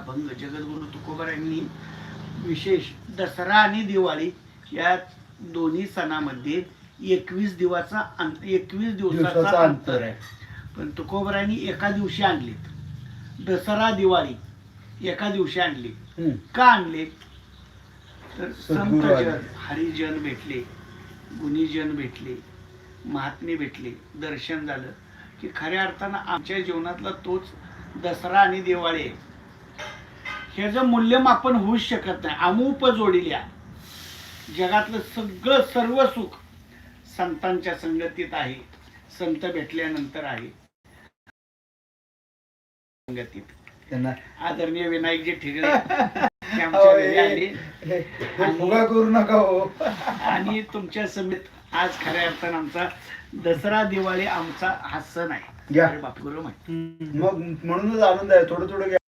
अभंग जगद्गुरु तुकोबर यांनी विशेष दसरा आणि दिवाळी या दोन्ही सणामध्ये एकवीस दिवसाचा अंत एकवीस दिवसाचा दिवसाचा अंतर आहे. आहे पण तुकोबरांनी एका दिवशी आणलीत दसरा दिवाळी एका दिवशी आणली. हम्म. का आणले? तर संत सद्गुरू आले. जन हरिजन भेटले गुणीजन भेटले महात्मे भेटले. दर्शन झालं की खऱ्या अर्थानं आमच्या जीवनातला तोच दसरा आणि दिवाळी आहे. ह्याचं मूल्यमापन होऊच शकत नाही. अमूप जोडिल्या. जगातलं सगळं सर्व सुख संतांच्या संगतीत आहे. संत भेटल्यानंतर आहे. संगतीत. त्यांना आदरणीय विनायकजी ते आमच्या घरी आले. फुगा करू नका हो. आणि तुमच्या समेत आज खऱ्या अर्थानं आमचा दसरा दिवाळी आमचा हा सण आहे. घ्या. अरे बाप गरम आहे मग म्हणूनच आनंद आहे. थोडं थोडं घ्या.